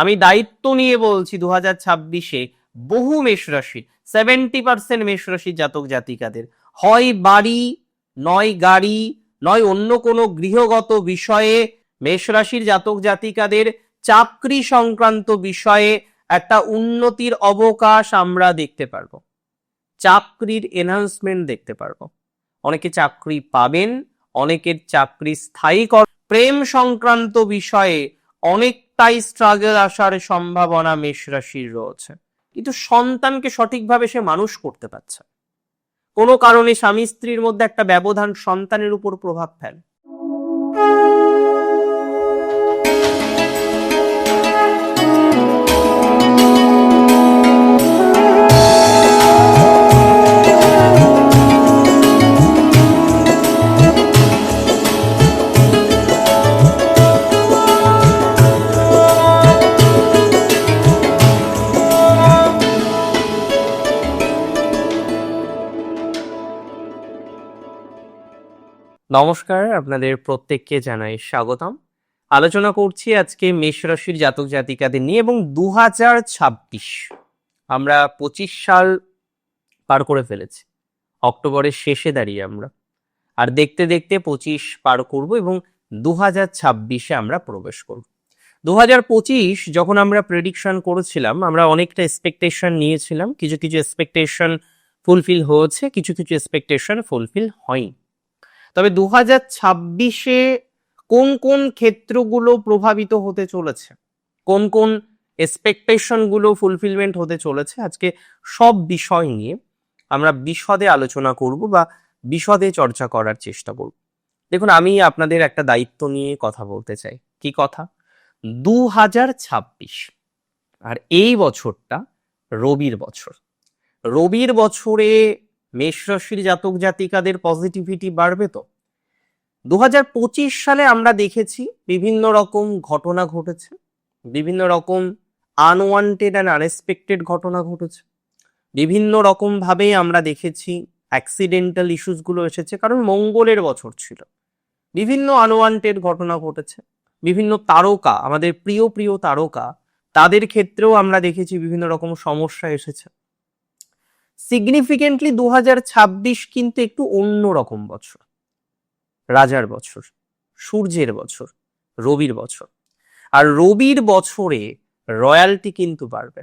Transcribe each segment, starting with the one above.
আমি দায়িত্ব নিয়ে বলছি দু হাজার ছাব্বিশে বহু মেষ রাশি সেভেন্টি পার্সেন্ট মেষ রাশির জাতক জাতিকাদের। হয় বাড়ি, নয় গাড়ি, নয় অন্য কোনো গৃহগত বিষয়ে মেষ রাশির জাতক জাতিকাদের চাকরি সংক্রান্ত বিষয়ে একটা উন্নতির অবকাশ আমরা দেখতে পারব। চাকরির এনহান্সমেন্ট দেখতে পারব। অনেকে চাকরি পাবেন, অনেকের চাকরি স্থায়ী প্রেম সংক্রান্ত বিষয়ে অনেকটাই স্ট্রাগল আসার সম্ভাবনা মেষ রাশির রয়েছে। কিন্তু সন্তানকে সঠিকভাবে সে মানুষ করতে পারছে কোনো কারণে স্বামী স্ত্রীর মধ্যে একটা ব্যবধান সন্তানের উপর প্রভাব ফেলে। নমস্কার, আপনাদের প্রত্যেককে জানাই স্বাগতম। আলোচনা করছি আজকে মেষ রাশির জাতক জাতিকাদের নিয়ে এবং দু হাজার ছাব্বিশ। আমরা পঁচিশ সাল পার করে ফেলেছি। অক্টোবরের শেষে দাঁড়িয়ে আমরা। আর দেখতে দেখতে পঁচিশ পার করব এবং দু হাজার ছাব্বিশে আমরা প্রবেশ করব। দু হাজার পঁচিশ যখন আমরা প্রেডিকশন করেছিলাম, আমরা অনেকটা এক্সপেকটেশন নিয়েছিলাম। কিছু কিছু এক্সপেকটেশন ফুলফিল হয়েছে, কিছু কিছু এক্সপেকটেশন ফুলফিল হয়নি। তবে দু হাজার ছাব্বিশে কোন কোন ক্ষেত্রগুলো প্রভাবিত হতে চলেছে? কোন কোন এক্সপেকটেশনগুলো ফুলফিলমেন্ট হতে চলেছে? আজকে সব বিষয় নিয়ে আমরা বিশদে আলোচনা করব বা বিশদে চর্চা করার চেষ্টা করব। দেখুন, আমি আপনাদের একটা দায়িত্ব নিয়ে কথা বলতে চাই। কি কথা? দু হাজার ছাব্বিশ, আর এই বছরটা রবির বছর। রবির বছরে মেষ রাশির জাতক জাতিকাদের পজিটিভিটি বাড়বে তো? দু হাজার পঁচিশ সালে আমরা দেখেছি বিভিন্ন রকম ঘটনা ঘটেছে, বিভিন্ন রকম আনওয়ান্টেড অ্যান্ড আনএক্সপেক্টেড ঘটনা ঘটেছে, বিভিন্ন রকম ভাবে আমরা দেখেছি অ্যাক্সিডেন্টাল ইস্যুসগুলো এসেছে, কারণ মঙ্গলের বছর ছিল। বিভিন্ন আনওয়ান্টেড ঘটনা ঘটেছে, বিভিন্ন তারকা, আমাদের প্রিয় প্রিয় তারকা, তাদের ক্ষেত্রেও আমরা দেখেছি বিভিন্ন রকম সমস্যা এসেছে। সিগনিফিকেন্টলি দু হাজার ছাব্বিশ কিন্তু একটু অন্য রকম বছর। রাজার বছর, সূর্যের বছর, রবির বছর। আর রবির বছরে রয়্যালটি কিন্তু বাড়বে।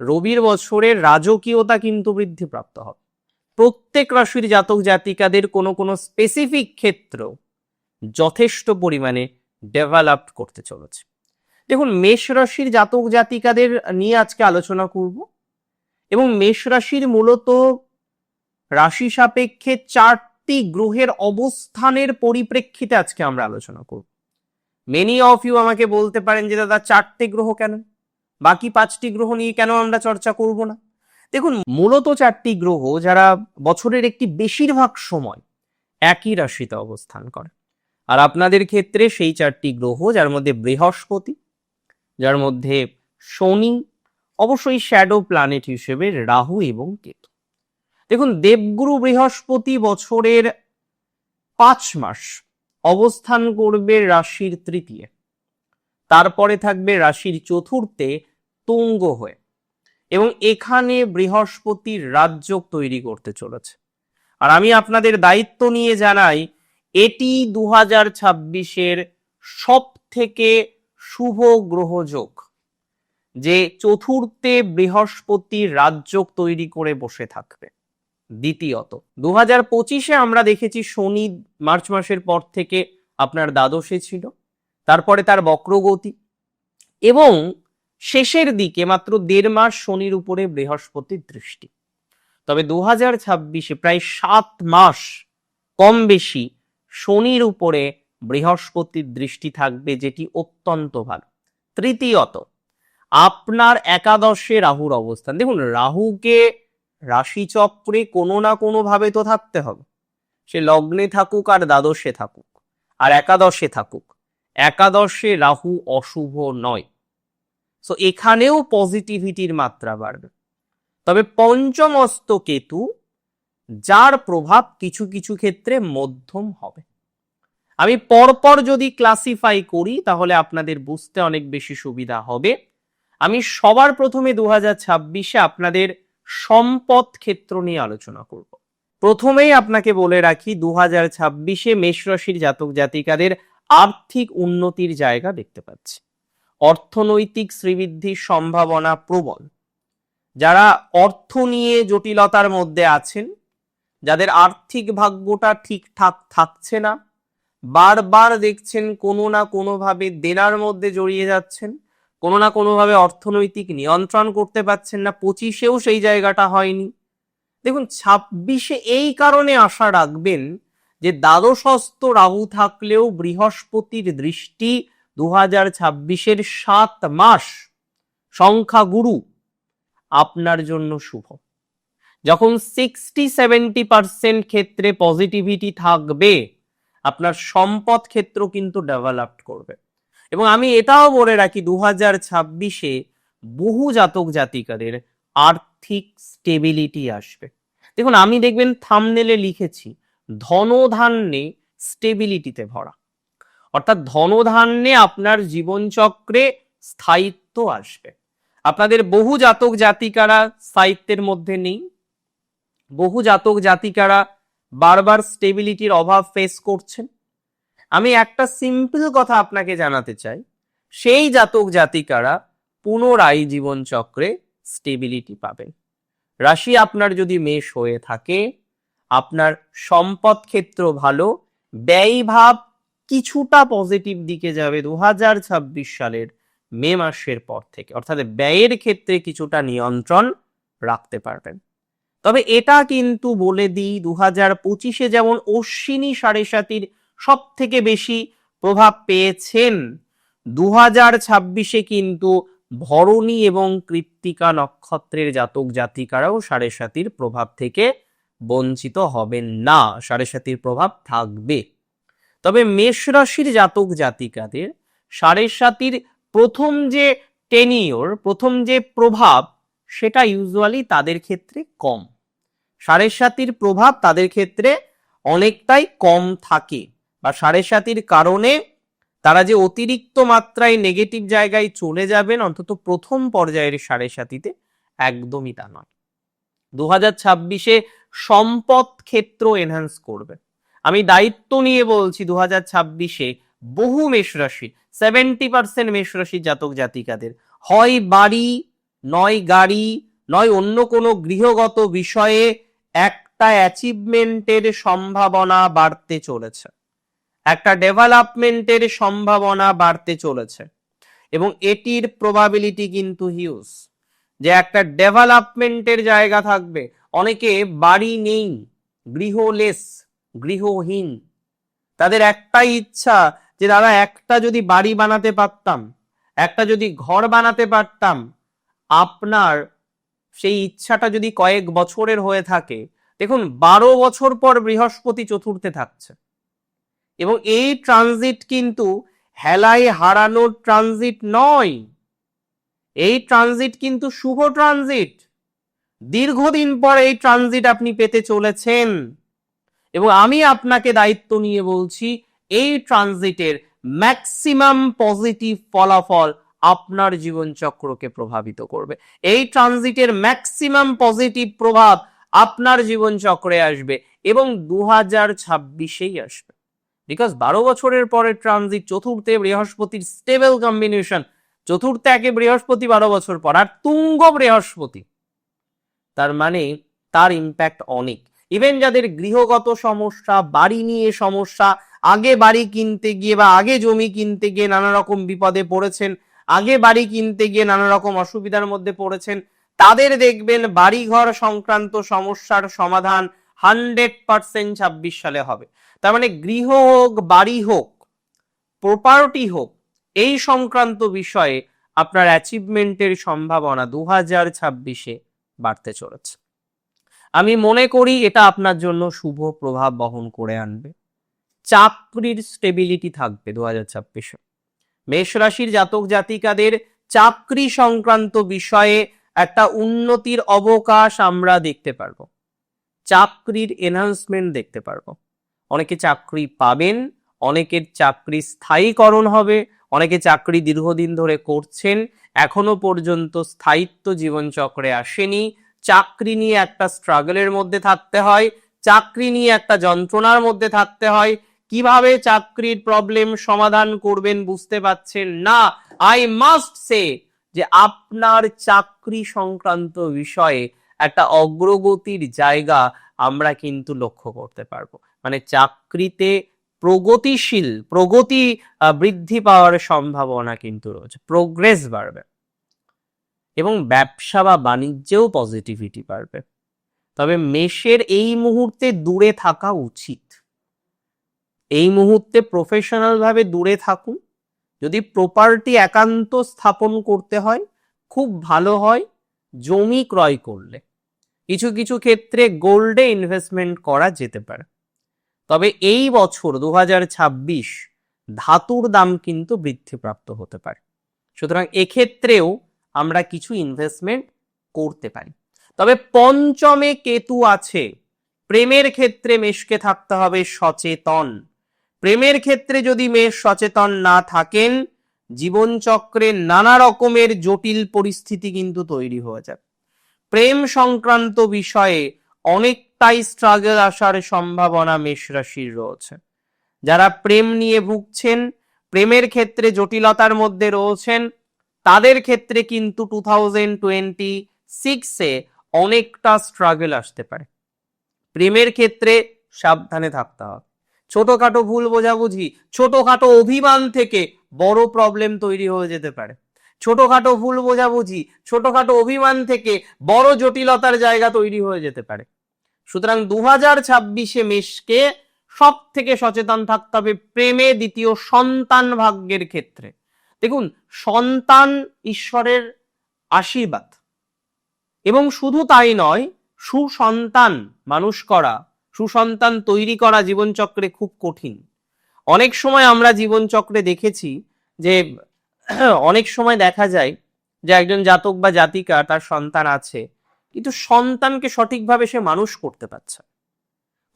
রবির বছরে রাজকীয়তা কিন্তু বৃদ্ধিপ্রাপ্ত হবে। প্রত্যেক রাশির জাতক জাতিকাদের কোনো কোনো স্পেসিফিক ক্ষেত্র যথেষ্ট পরিমাণে ডেভেলপ করতে চলেছে। দেখুন, মেষ রাশির জাতক জাতিকাদের নিয়ে আজকে আলোচনা করব। এবং মেষ রাশির মূলত রাশি সাপেক্ষে চারটি গ্রহের অবস্থানের পরিপ্রেক্ষিতে আজকে আমরা আলোচনা করব। মেনি অফ ইউ আমাকে বলতে পারেন যে, দাদা, চারটে গ্রহ কেন? বাকি পাঁচটি গ্রহ নিয়ে কেন আমরা চর্চা করব না? দেখুন, মূলত চারটি গ্রহ যারা বছরের একটি বেশিরভাগ সময় একই রাশিতে অবস্থান করে। আর আপনাদের ক্ষেত্রে সেই চারটি গ্রহ, যার মধ্যে বৃহস্পতি, যার মধ্যে শনি অবশ্যই শ্যাডো প্ল্যানেট হিসেবে রাহু এবং কেতু। দেখুন, দেবগুরু বৃহস্পতি বছরের পাঁচ মাস অবস্থান করবে রাশির তৃতীয়। তারপরে থাকবে রাশির চতুর্থে তুঙ্গ হয়ে এবং এখানে বৃহস্পতির রাজ্য তৈরি করতে চলেছে। আর আমি আপনাদের দায়িত্ব নিয়ে জানাই, এটি দু হাজার ছাব্বিশের সব থেকে শুভ গ্রহযোগ যে চতুর্থে বৃহস্পতি রাজ্য তৈরি করে বসে থাকবে। দ্বিতীয়ত দু হাজার পঁচিশে আমরা দেখেছি শনি মার্চ মাসের পর থেকে আপনার দ্বাদশে ছিল, তারপরে তার বক্রগতি এবং শেষের দিকে মাত্র দেড় মাস শনির উপরে বৃহস্পতির দৃষ্টি। তবে দু হাজার ছাব্বিশে প্রায় সাত মাস কম বেশি শনির উপরে বৃহস্পতির দৃষ্টি থাকবে, যেটি অত্যন্ত ভালো। তৃতীয়ত আপনার একাদশে রাহুর অবস্থান। দেখুন, রাহুকে রাশিচক্রে কোনো না কোনো ভাবে তো থাকতে হবে। সে লগ্নে থাকুক আর দ্বাদশে থাকুক, আর একাদশে থাকুক। একাদশে রাহু অশুভ নয়। সো এখানেও পজিটিভিটির মাত্রা বাড়বে। তবে পঞ্চমস্ত কেতু, যার প্রভাব কিছু কিছু ক্ষেত্রে মধ্যম হবে। আমি পরপর যদি ক্লাসিফাই করি, তাহলে আপনাদের বুঝতে অনেক বেশি সুবিধা হবে। আমি সবার প্রথমে দু হাজার ছাব্বিশে আপনাদের সম্পদ ক্ষেত্র নিয়ে আলোচনা করব। প্রথমেই আপনাকে বলে রাখি দু হাজার ছাব্বিশে মেষ রাশির জাতক জাতিকাদের আর্থিক উন্নতির জায়গা দেখতে পাচ্ছি। অর্থনৈতিক শ্রীবৃদ্ধির সম্ভাবনা প্রবল। যারা অর্থ নিয়ে জটিলতার মধ্যে আছেন, যাদের আর্থিক ভাগ্যটা ঠিকঠাক থাকছে না, বারবার দেখছেন কোনো না কোনোভাবে দেনার মধ্যে জড়িয়ে যাচ্ছেন কোনো না কোনোভাবে অর্থনৈতিক নিয়ন্ত্রণ করতে পারছেন না, পঁচিশেও সেই জায়গাটা হয়নি। দেখুন, ছাব্বিশে এই কারণে আশা রাখবেন যে দ্বাদশস্থ রাহু থাকলেও বৃহস্পতির দৃষ্টি দু হাজার ছাব্বিশের সাত মাস সংখ্যা গুরু আপনার জন্য শুভ। যখন সিক্সটি সেভেন্টি পার্সেন্ট ক্ষেত্রে পজিটিভিটি থাকবে, আপনার সম্পদ ক্ষেত্র কিন্তু ডেভেলপ করবে। এবং আমি এটাও বলে রাখি দু হাজার ছাব্বিশে বহু জাতক জাতিকাদের আর্থিক স্টেবিলিটি আসবে। দেখুন, আমি দেখবেন থামনেলে লিখেছি, ধনধান্যে স্টেবিলিটিতে ভরা। অর্থাৎ ধনধান্যে আপনার জীবনচক্রে স্থায়িত্ব আসবে। আপনাদের বহু জাতক জাতিকারা স্থায়িত্বের মধ্যে নেই। বহু জাতক জাতিকারা বারবার স্টেবিলিটির অভাব ফেস করছেন। আমি একটা সিম্পল কথা আপনাকে জানাতে চাই। সেই জাতক জাতিকারা পুনরায় জীবনচক্রে স্টেবিলিটি পাবেন। রাশি আপনার যদি মেষ হয়ে থাকে, আপনার সম্পদ ক্ষেত্র ভালো, ব্যয় ভাব কিছুটা পজিটিভ দিকে যাবে দু হাজার ছাব্বিশ সালের মে মাসের পর থেকে। অর্থাৎ ব্যয়ের ক্ষেত্রে কিছুটা নিয়ন্ত্রণ রাখতে পারবেন। তবে এটা কিন্তু বলে দিই দু হাজার পঁচিশে যেমন অশ্বিনী সাড়ে সাতির সব থেকে বেশি প্রভাব পেয়েছেন। দু হাজার ছাব্বিশে কিন্তু ভরণী এবং কৃত্তিকা নক্ষত্রের জাতক জাতিকারাও সাড়ে সাতির প্রভাব থেকে বঞ্চিত হবেন না, সাড়ে সাতির প্রভাব থাকবে। তবে মেষ রাশির জাতক জাতিকাদের সাড়ে সাতির প্রথম যে টেনিওর প্রথম যে প্রভাব, সেটা ইউজুয়ালি তাদের ক্ষেত্রে কম। সাড়ে সাতির প্রভাব তাদের ক্ষেত্রে অনেকটাই কম থাকে। বা সাড়ে সাতির কারণে তারা যে অতিরিক্ত মাত্রায় নেগেটিভ জায়গায় চলে যাবেন, অন্তত প্রথম পর্যায়ের সাড়ে সাতিতে একদমই তা নয়। দু হাজার ছাব্বিশে সম্পদ ক্ষেত্র এনহান্স করবে। আমি দায়িত্ব নিয়ে বলছি দু হাজার ছাব্বিশে বহু মেষ রাশি সেভেন্টি পার্সেন্ট মেষ রাশি জাতক জাতিকাদের, হয় বাড়ি, নয় গাড়ি, নয় অন্য কোনো গৃহগত বিষয়ে একটা অ্যাচিভমেন্টের সম্ভাবনা বাড়তে চলেছে। একটা ডেভেলপমেন্টের সম্ভাবনা বাড়তে চলেছে। এবং এটির প্রবাবিলিটি কিন্তু হিউজ যে একটা ডেভেলপমেন্টের জায়গা থাকবে। অনেকে বাড়ি নেই, গৃহলেস, গৃহহীন। তাদের একটাই ইচ্ছা যে দাদা একটা যদি বাড়ি বানাতে পারতাম, একটা যদি ঘর বানাতে পারতাম, আপনার সেই ইচ্ছাটা যদি কয়েক বছরের হয়ে থাকে, দেখুন, বারো বছর পর বৃহস্পতি চতুর্থে থাকছে। এবং এই ট্রানজিট কিন্তু হেলায় হারানোর ট্রানজিট নয়। এই ট্রানজিট কিন্তু শুভ ট্রানজিট। দীর্ঘদিন পর এই ট্রানজিট আপনি পেতে চলেছেন। এবং আমি আপনাকে দায়িত্ব নিয়ে বলছি, এই ট্রানজিটের ম্যাক্সিমাম পজিটিভ ফলাফল আপনার জীবনচক্রকে প্রভাবিত করবে। এই ট্রানজিটের ম্যাক্সিমাম পজিটিভ প্রভাব আপনার জীবনচক্রে আসবে এবং দু হাজার ছাব্বিশেই আসবে। বিকজ বারো বছরের পরে ট্রানজিট চতুর্থে বৃহস্পতির স্টেবল কম্বিনেশন চতুর্থে একে বৃহস্পতি বারো বছর পর, আর তুঙ্গ বৃহস্পতি। তার মানে তার ইম্প্যাক্ট অনেক। ইভেন যাদের গৃহগত সমস্যা, বাড়ি নিয়ে সমস্যা, আগে বাড়ি কিনতে গিয়ে বা আগে জমি কিনতে গিয়ে নানা রকম বিপদে পড়েছেন, আগে বাড়ি কিনতে গিয়ে নানা রকম অসুবিধার মধ্যে পড়েছেন, তাদের দেখবেন বাড়িঘর সংক্রান্ত সমস্যার সমাধান হান্ড্রেড পার্সেন্ট ছাব্বিশ সালে হবে। তার মানে গৃহ হোক, বাড়ি হোক প্রপার্টি হোক, এই সংক্রান্ত বিষয়ে আপনার অ্যাচিভমেন্টের সম্ভাবনা দু হাজার ছাব্বিশে বাড়তে চলেছে। আমি মনে করি এটা আপনার জন্য শুভ প্রভাব বহন করে আনবে। চাকরির স্টেবিলিটি থাকবে দু হাজার ছাব্বিশে। মেষ রাশির জাতক জাতিকাদের চাকরি সংক্রান্ত বিষয়ে একটা উন্নতির অবকাশ আমরা দেখতে পারব। চাকরির এনহান্সমেন্ট দেখতে পারব। অনেকে চাকরি পাবেন, অনেকের চাকরি স্থায়ীকরণ হবে, অনেকে চাকরি দীর্ঘদিন ধরে করছেন, এখনও পর্যন্ত স্থায়িত্ব জীবনচক্রে আসেনি। চাকরি নিয়ে একটা স্ট্রাগলের মধ্যে থাকতে হয়, চাকরি নিয়ে একটা যন্ত্রণার মধ্যে থাকতে হয়। কীভাবে চাকরির প্রবলেম সমাধান করবেন বুঝতে পারছেন না। আই মাস্ট সে যে আপনার চাকরি সংক্রান্ত বিষয়ে একটা অগ্রগতির জায়গা আমরা কিন্তু লক্ষ্য করতে পারব। মানে চাকরিতে প্রগতিশীল, প্রগতি বৃদ্ধি পাওয়ার সম্ভাবনা কিন্তু রয়েছে। প্রোগ্রেস বাড়বে। এবং ব্যবসা বা বাণিজ্যেও পজিটিভিটি বাড়বে। তবে মেষের এই মুহূর্তে দূরে থাকা উচিত। এই মুহূর্তে প্রফেশনাল ভাবে দূরে থাকুন। যদি প্রপার্টি একান্ত স্থাপন করতে হয়, খুব ভালো হয় জমি ক্রয় করলে। কিছু কিছু ক্ষেত্রে গোল্ডে ইনভেস্টমেন্ট করা যেতে পারে। তবে এই বছর দু হাজার ছাব্বিশ ধাতুর দাম কিন্তু বৃদ্ধিপ্রাপ্ত হতে পারে। সুতরাং এক্ষেত্রেও আমরা কিছু ইনভেস্টমেন্ট করতে পারি। তবে পঞ্চমে কেতু আছে। প্রেমের ক্ষেত্রে মেষকে থাকতে হবে সচেতন। প্রেমের ক্ষেত্রে যদি মেষ সচেতন না থাকেন, জীবনচক্রে নানা রকমের জটিল পরিস্থিতি কিন্তু তৈরি হয়ে যাবে। প্রেম সংক্রান্ত বিষয়ে অনেকটাই স্ট্রাগল আসার সম্ভাবনা মেষ রাশির রয়েছে। যারা প্রেম নিয়ে ভুগছেন, প্রেমের ক্ষেত্রে জটিলতার মধ্যে রয়েছেন, তাদের ক্ষেত্রে কিন্তু টু থাউজেন্ড টোয়েন্টি সিক্সে অনেকটা স্ট্রাগল আসতে পারে। প্রেমের ক্ষেত্রে সাবধানে থাকতে হবে। ছোটখাটো ভুল বোঝাবুঝি, ছোটখাটো অভিমান থেকে বড় প্রবলেম তৈরি হয়ে যেতে পারে। ছোটখাটো ভুল বোঝাবুঝি, ছোটখাটো অভিমান থেকে বড় জটিলতার জায়গা তৈরি হয়ে যেতে পারে। সুতরাং দু হাজার ছাব্বিশে মেষকে সব থেকে সচেতন থাকতে হবে প্রেমে দ্বিতীয় সন্তান ভাগ্যের ক্ষেত্রে। দেখুন, সন্তান ঈশ্বরের আশীর্বাদ। এবং শুধু তাই নয়, সুসন্তান মানুষ করা, সুসন্তান তৈরি করা জীবনচক্রে খুব কঠিন। অনেক সময় আমরা জীবনচক্রে দেখেছি যে, অনেক সময় দেখা যায় যে একজন জাতক বা জাতিকা তার সন্তান আছে। কিন্তু সন্তানকে সঠিকভাবে সে মানুষ করতে পারছে।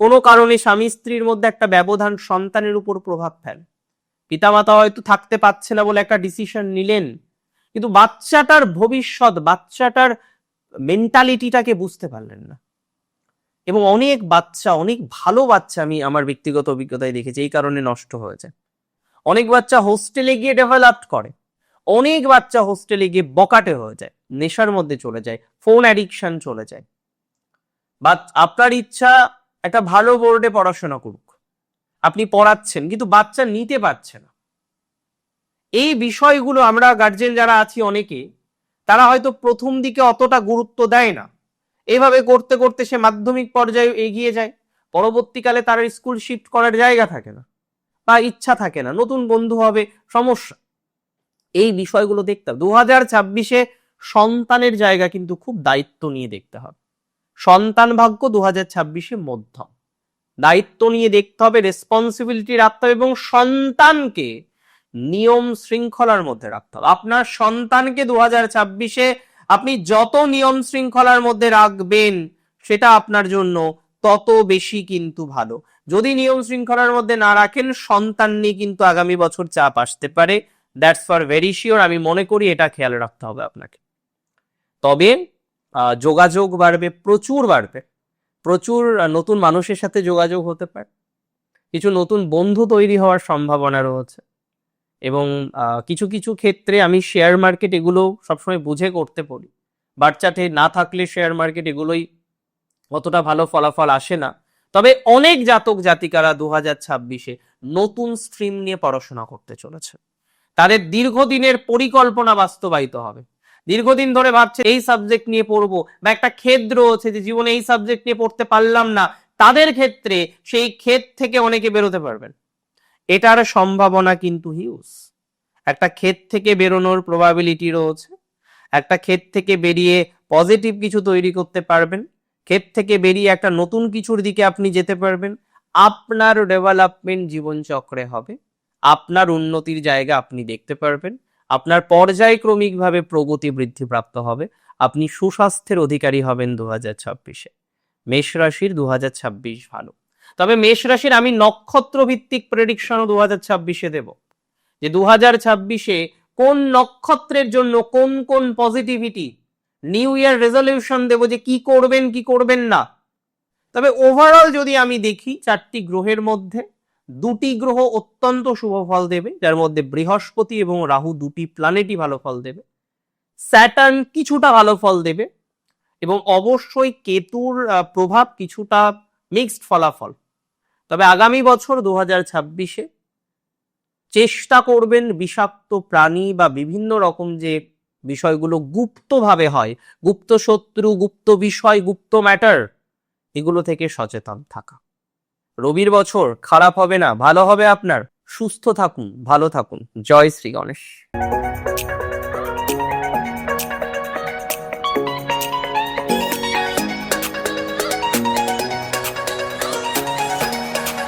কোনো কারণে স্বামী স্ত্রীর মধ্যে একটা ব্যবধান সন্তানের উপর প্রভাব ফেলে। পিতামাতা হয়তো থাকতে পারছে না বলে একটা ডিসিশন নিলেন, কিন্তু বাচ্চাটার ভবিষ্যৎ, বাচ্চাটার মেন্টালিটিটাকে বুঝতে পারলেন না। এবং অনেক বাচ্চা, অনেক ভালো বাচ্চা আমি আমার ব্যক্তিগত অভিজ্ঞতায় দেখেছি, এই কারণে নষ্ট হয়েছে। অনেক বাচ্চা হোস্টেলে গিয়ে ডেভেলপ করে। অনেক বাচ্চা হোস্টেলে গিয়ে বকাটে হয়ে যায়, নেশার মধ্যে চলে যায় ফোন অ্যাডিকশন চলে যায়। বা আপনার ইচ্ছা, একটা ভালো বোর্ডে পড়াশোনা করুক। আপনি পড়াচ্ছেন, কিন্তু বাচ্চা নিতে পারছে না। এই বিষয়গুলো আমরা গার্জেন যারা আছি অনেকে, তারা হয়তো প্রথম দিকে অতটা গুরুত্ব দেয় না। এভাবে করতে করতে সে মাধ্যমিক পর্যায়ে এগিয়ে যায়, পরবর্তীকালে তার স্কুল শিফট করার জায়গা থাকে না, বা ইচ্ছা থাকে না, নতুন বন্ধু হবে, সমস্যা। এই বিষয়গুলো দেখতে হবে। দু হাজার ছাব্বিশে সন্তানের জায়গা কিন্তু খুব দায়িত্ব নিয়ে দেখতে হবে। সন্তান ভাগ্য দু হাজার ছাব্বিশে মধ্যম। দায়িত্ব নিয়ে দেখতে হবে রেসপন্সিবিলিটি রাখতে হবে এবং সন্তানকে নিয়ম শৃঙ্খলার মধ্যে রাখতে হবে। আপনার সন্তানকে দু হাজার ছাব্বিশে আপনি যত নিয়ম শৃঙ্খলার মধ্যে রাখবেন, সেটা আপনার জন্য তত বেশি কিন্তু ভালো। যদি নিয়ম শৃঙ্খলার মধ্যে না রাখেন, সন্তান নিয়ে কিন্তু আগামী বছর চাপ আসতে পারে। দ্যাটস ফর ভেরি শিওর আমি মনে করি এটা খেয়াল রাখতে হবে আপনাকে। তবে যোগাযোগ বাড়বে, প্রচুর বাড়বে। প্রচুর নতুন মানুষের সাথে যোগাযোগ হতে পারে। কিছু নতুন বন্ধু তৈরি হওয়ার সম্ভাবনা রয়েছে। এবং কিছু কিছু ক্ষেত্রে আমি শেয়ার মার্কেট এগুলো সবসময় বুঝে করতে পারি। বাচ্চাতে না থাকলে শেয়ার মার্কেট এগুলোই অতটা ভালো ফলাফল আসে না। তবে অনেক জাতক জাতিকারা দু হাজার ছাব্বিশে নতুন স্ট্রিম নিয়ে পড়াশোনা করতে চলেছে। তাদের দীর্ঘদিনের পরিকল্পনা বাস্তবায়িত হবে। দীর্ঘদিন ধরে ভাবছে, এই সাবজেক্ট নিয়ে পড়ব। বা একটা ক্ষেত্র আছে যে জীবনে এই সাবজেক্ট নিয়ে পড়তে পারলাম না, তাদের ক্ষেত্রে সেই ক্ষেত থেকে অনেকে বেরোতে পারবেন। এটার সম্ভাবনা কিন্তু হিউজ একটা ক্ষেত থেকে বেরোনোর প্রবাবিলিটি রয়েছে। একটা ক্ষেত থেকে বেরিয়ে পজিটিভ কিছু তৈরি করতে পারবেন। ক্ষেত থেকে বেরিয়ে একটা নতুন কিছুর দিকে আপনি যেতে পারবেন। আপনার ডেভেলপমেন্ট জীবনচক্রে হবে। আপনার উন্নতির জায়গা আপনি দেখতে পারবেন। আপনার পর্যায়ক্রমিকভাবে প্রগতি বৃদ্ধি প্রাপ্ত হবে। আপনি সুস্বাস্থ্যের অধিকারী হবেন দু হাজার ছাব্বিশে। মেষ রাশির দু হাজার ছাব্বিশ ভালো। তবে মেষ রাশির আমি নক্ষত্র ভিত্তিক প্রেডিকশনও দু হাজার ছাব্বিশে দেব। যে দু হাজার ছাব্বিশে কোন নক্ষত্রের জন্য কোন কোন পজিটিভিটি নিউ ইয়ার রেজলিউশন দেব যে কি করবেন কি করবেন না। তবে ওভারঅল যদি আমি দেখি চারটি গ্রহের মধ্যে দুটি গ্রহ অত্যন্ত শুভ ফল দেবে, যার মধ্যে বৃহস্পতি এবং রাহু দুটি প্ল্যানেটই ভালো ফল দেবে। স্যাটার্ন কিছুটা ভালো ফল দেবে এবং অবশ্যই কেতুর প্রভাব কিছুটা মিক্সড ফলাফল। তবে আগামী বছর দু হাজার ছাব্বিশে চেষ্টা করবেন বিষাক্ত প্রাণী বা বিভিন্ন রকম যে বিষয়গুলো গুপ্তভাবে হয়, গুপ্ত শত্রু, গুপ্ত বিষয়, গুপ্ত ম্যাটার এগুলো থেকে সচেতন থাকা। রবির বছর খারাপ হবে না, ভালো হবে আপনার। সুস্থ থাকুন, ভালো থাকুন। জয় শ্রী গণেশ।